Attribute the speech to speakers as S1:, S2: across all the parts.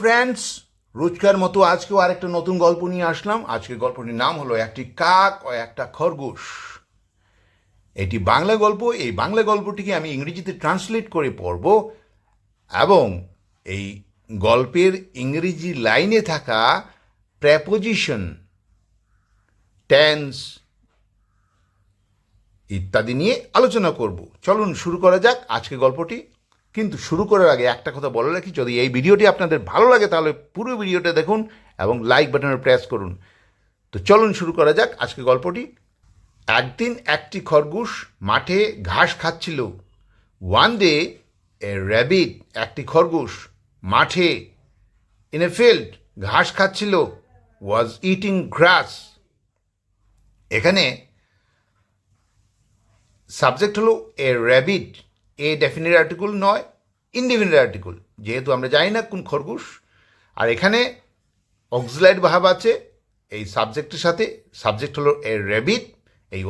S1: Friends রোজকার মতো আজকেও আরেকটা নতুন গল্প নিয়ে আসলাম। আজকের গল্পটির নাম হলো একটি কাক ও একটা খরগোশ। এটি বাংলা গল্প। এই বাংলা গল্পটিকে আমি ইংরেজিতে ট্রান্সলেট করে পড়ব এবং এই গল্পের ইংরেজি লাইনে থাকা প্রেপোজিশন টেন্স ইত্যাদি নিয়ে আলোচনা করব। চলুন শুরু করা যাক আজকে গল্পটি। কিন্তু শুরু করার আগে একটা কথা বলে রাখি, যদি এই ভিডিওটি আপনাদের ভালো লাগে তাহলে পুরো ভিডিওটা দেখুন এবং লাইক বাটনে প্রেস করুন। তো চলুন শুরু করা যাক আজকে গল্পটি। একদিন একটি খরগোশ মাঠে ঘাস খাচ্ছিল। ওয়ান ডে এ র্যাবিট একটি খরগোশ, মাঠে ইন এ ফিল্ড ঘাস খাচ্ছিল ওয়াজ ইটিং গ্রাস এখানে সাবজেক্ট হলো এ র্যাবিট এ ডেফিনিট আর্টিকুল নয় ইনডিফিনিট আর্টিকুল যেহেতু আমরা জানি না কোন খরগোশ, আর এখানে অক্সিলাইড ভাব আছে, এই সাবজেক্টের সাথে। সাবজেক্ট হলো এ র্যাবিট এই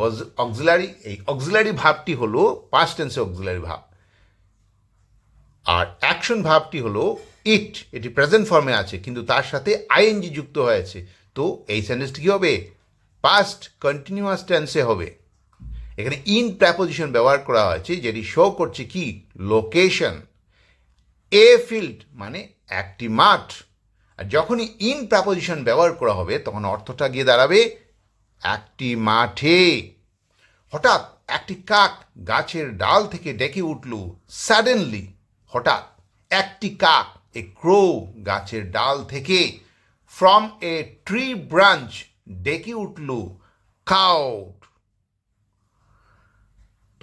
S1: অক্সিলারি এই অক্সিলারি ভাবটি হলো পাস্ট টেন্সে অক্সিলারি ভাব। আর অ্যাকশন ভাবটি হলো ইট এটি প্রেজেন্ট ফর্মে আছে, কিন্তু তার সাথে আইএনজি যুক্ত হয়েছে। তো এই সেন্টেন্সটি কী হবে? পাস্ট কন্টিনিউয়াস টেন্সে হবে। এখানে ইন প্র্যাপোজিশন ব্যবহার করা হয়েছে, যেটি শো করছে কি? লোকেশন এ ফিল্ড মানে একটি মাঠ। আর যখনই ইন প্র্যাপোজিশন ব্যবহার করা হবে, তখন অর্থটা গিয়ে দাঁড়াবে একটি মাঠে। হঠাৎ একটি কাক গাছের ডাল থেকে ডেকে উঠল। সাডেনলি হঠাৎ একটি কাক এ ক্রো গাছের ডাল থেকে ফ্রম এ ট্রি ব্রাঞ্চ ডেকে উঠল। কাউট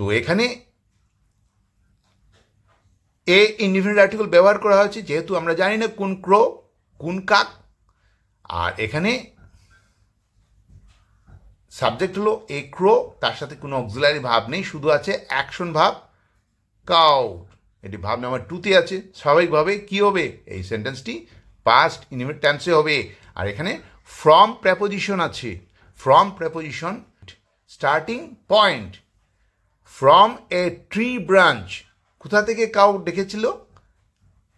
S1: তো এখানে এ ইন্ডিফিনিট আর্টিকেল ব্যবহার করা হয়েছে, যেহেতু আমরা জানি না কোন ক্রো, কোন কাক। আর এখানে সাবজেক্ট হলো এ ক্রো, তার সাথে কোনো অক্সিলারি ভাব নেই, শুধু আছে অ্যাকশন ভাব। কাউ, এটি ভাব নাম্বার টুতে আছে। স্বাভাবিকভাবে কি হবে? এই সেন্টেন্সটি পাস্ট ইনিমিট টেন্সে হবে। আর এখানে ফ্রম প্রেপোজিশন আছে। From preposition starting point from a tree branch কোথা থেকে কাউ ডেকেছিল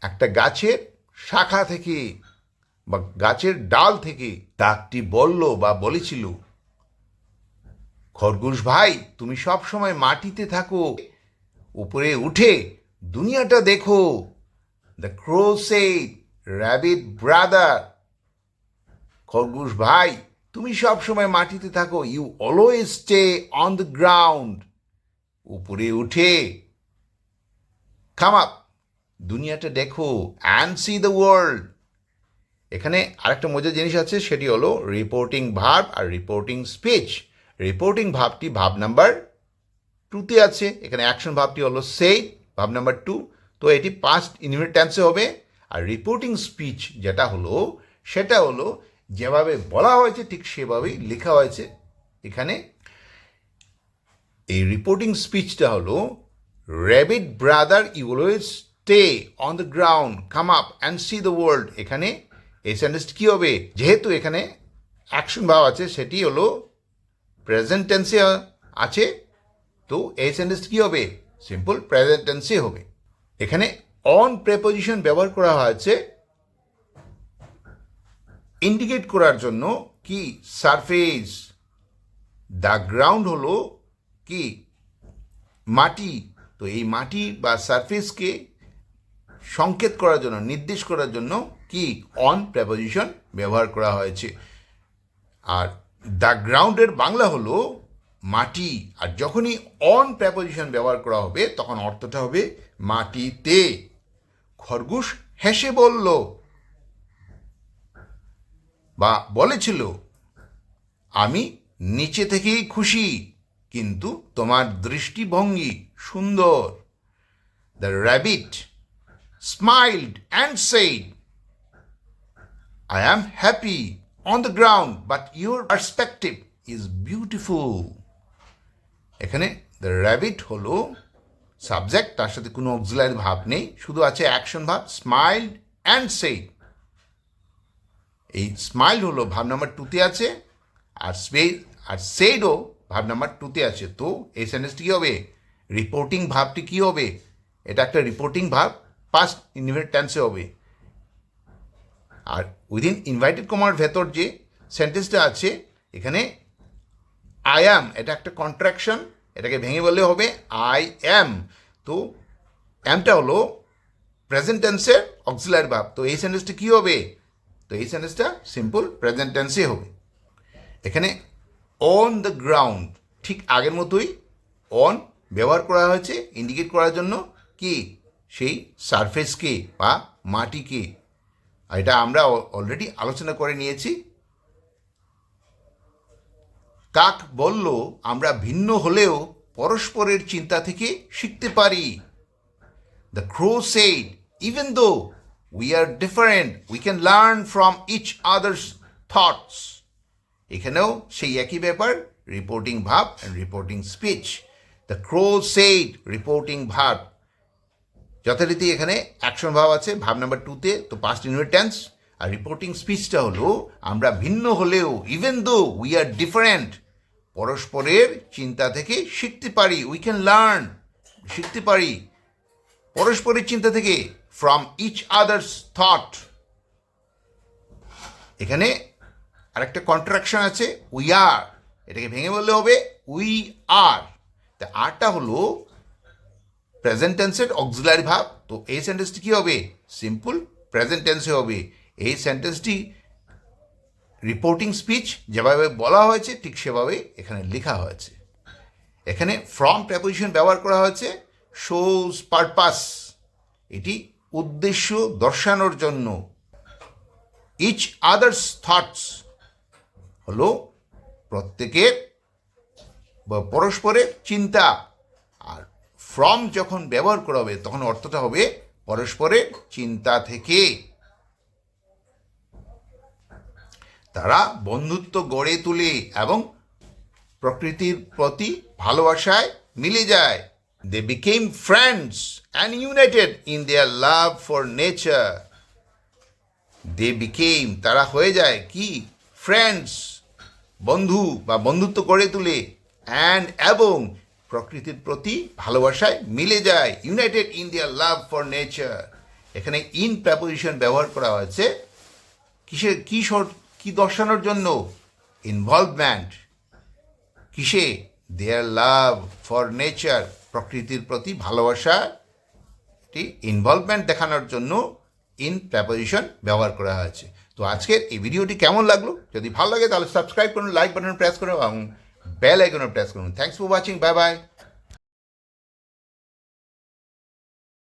S1: একটা গাছের শাখা থেকে বা গাছের ডাল থেকে ডাকটি বলল বা বলেছিল, খরগোশ ভাই, তুমি সব সময় মাটিতে থাকো, উপরে উঠে দুনিয়াটা দেখো। The crow say rabbit brother খরগোশ ভাই, তুমি সব সময় মাটিতে থাকো। You always stay on the ground উপরে উঠে। কাম আপ দুনিয়াটা দেখো অ্যান্ড সি দ্য ওয়ার্ল্ড এখানে আরেকটা মজার জিনিস আছে, সেটি হলো রিপোর্টিং ভাব আর রিপোর্টিং স্পিচ রিপোর্টিং ভাবটি ভাব নাম্বার টুতে আছে। এখানে অ্যাকশন ভাবটি হলো সেই ভাব নাম্বার টু তো এটি পাস্ট ইনভিট টেন্সে হবে। আর রিপোর্টিং স্পিচ যেটা হলো, সেটা হলো যেভাবে বলা হয়েছে, ঠিক সেভাবেই লেখা হয়েছে। এখানে এই রিপোর্টিং স্পিচটা হলো rabbit brother you always stay on the ground come up and see the world এখানে এই সেন্টেন্সটি কী হবে? যেহেতু এখানে অ্যাকশন ভাব আছে, সেটি হলো প্রেজেন্ট টেন্সে আছে, তো এই সেন্টেন্সটি কী হবে? সিম্পল প্রেজেন্ট টেন্সে হবে। এখানে অন প্রেপোজিশন ব্যবহার করা হয়েছে ইন্ডিকেট করার জন্য কি? সারফেস দ্য গ্রাউন্ড হলো কি? মাটি। তো এই মাটি বা সারফেসকে সংকেত করার জন্য, নির্দেশ করার জন্য কি? অন প্রেপোজিশন ব্যবহার করা হয়েছে। আর দ্য গ্রাউন্ডের বাংলা হলো মাটি। আর যখনই অন প্রেপোজিশন ব্যবহার করা হবে, তখন অর্থটা হবে মাটিতে। খরগোশ হেসে বলল বা বলেছিল, আমি নিচে থেকেই খুশি। কিন্তু তোমার দৃষ্টিভঙ্গি সুন্দর। The rabbit smiled and said I am happy on the ground but your perspective is beautiful এখানে দ্য র্যাবিট হলো সাবজেক্ট তার সাথে কোনো অক্সিলারি ভাব নেই, শুধু আছে অ্যাকশন ভাব স্মাইল অ্যান্ড সেই এই স্মাইল হলো ভাব নাম্বার টুতে আছে, আর স্পে আর সেইডও ভাব নাম্বার টুতে আছে। তো এই সেন্টেন্সটি কী হবে? রিপোর্টিং ভাবটি কী হবে? এটা একটা রিপোর্টিং ভাব পাস্ট ইনভিট টেন্সে হবে। আর উইদিন ইনভাইটেড কমার ভেতর যে সেন্টেন্সটা আছে, এখানে আই অ্যাম এটা একটা কন্ট্রাকশন এটাকে ভেঙে বললে হবে আই অ্যাম তো অ্যামটা হলো প্রেজেন্ট টেন্সের অক্সিলারি ভাব। তো এই সেন্টেন্সটা কী হবে? তো এই সেন্টেন্সটা সিম্পল প্রেজেন্ট টেন্সে হবে। এখানে অন দ্য গ্রাউন্ড ঠিক আগের মতোই অন ব্যবহার করা হয়েছে ইন্ডিকেট করার জন্য কি? সেই সারফেসকে বা মাটিকে। আর এটা আমরা অলরেডি আলোচনা করে নিয়েছি। কাক বলল, আমরা ভিন্ন হলেও পরস্পরের চিন্তা থেকে শিখতে পারি। The crow said even though we are different we can learn from each others thoughts এখানেও সেই একই ব্যাপার রিপোর্টিং ভাব and reporting speech the crow said reporting ভাব। যথারীতি এখানে অ্যাকশন ভাব আছে, ভাব নাম্বার টুতে তো পাস্ট ইউনিট টেন্স আর রিপোর্টিং স্পিচটা হলো, আমরা ভিন্ন হলেও even though we are different পরস্পরের চিন্তা থেকে শিখতে পারি উই ক্যান লার্ন শিখতে পারি। পরস্পরের চিন্তা থেকে ফ্রম ইচ আদার্স থট এখানে আরেকটা কন্ট্রাকশন আছে উই আর এটাকে ভেঙে বললে হবে উই আর তা আরটা হলো প্রেজেন্ট টেন্সের অক্সিলারি ভাব। তো এই সেন্টেন্সটি কী হবে? সিম্পল প্রেজেন্ট টেন্সে হবে। এই সেন্টেন্সটি রিপোর্টিং স্পিচ যেভাবে বলা হয়েছে, ঠিক সেভাবে এখানে লেখা হয়েছে। এখানে ফ্রম প্রেপোজিশন ব্যবহার করা হয়েছে শোজ পারপাস এটি উদ্দেশ্য দর্শানোর জন্য। ইচ আদার্স থটস হলো প্রত্যেকের পরস্পরের চিন্তা। আর ফ্রম যখন ব্যবহার করা হবে, তখন অর্থটা হবে পরস্পরের চিন্তা থেকে। তারা বন্ধুত্ব গড়ে তোলে এবং প্রকৃতির প্রতি ভালোবাসায় মিলে যায়। They became friends and united in their love for nature they became তারা হয়ে যায় কি? ফ্রেন্ডস বন্ধু বা বন্ধুত্ব গড়ে তোলে অ্যান্ড এবং প্রকৃতির প্রতি ভালোবাসায় মিলে যায়। United in their love for nature এখানে ইন প্রেপোজিশন ব্যবহার করা হয়েছে। কিসের কী কী দর্শানোর জন্য? ইনভলভমেন্ট কিসে? দেয়ার লাভ ফর নেচার প্রকৃতির প্রতি ভালোবাসা। ইনভলভমেন্ট দেখানোর জন্য ইন প্রেপোজিশন ব্যবহার করা হয়েছে। তো আজকের এই ভিডিওটি কেমন লাগল? যদি ভালো লাগে তাহলে সাবস্ক্রাইব করুন লাইক বাটন প্রেস করুন এবং বেল আইকনে প্রেস করুন। Thanks for watching bye bye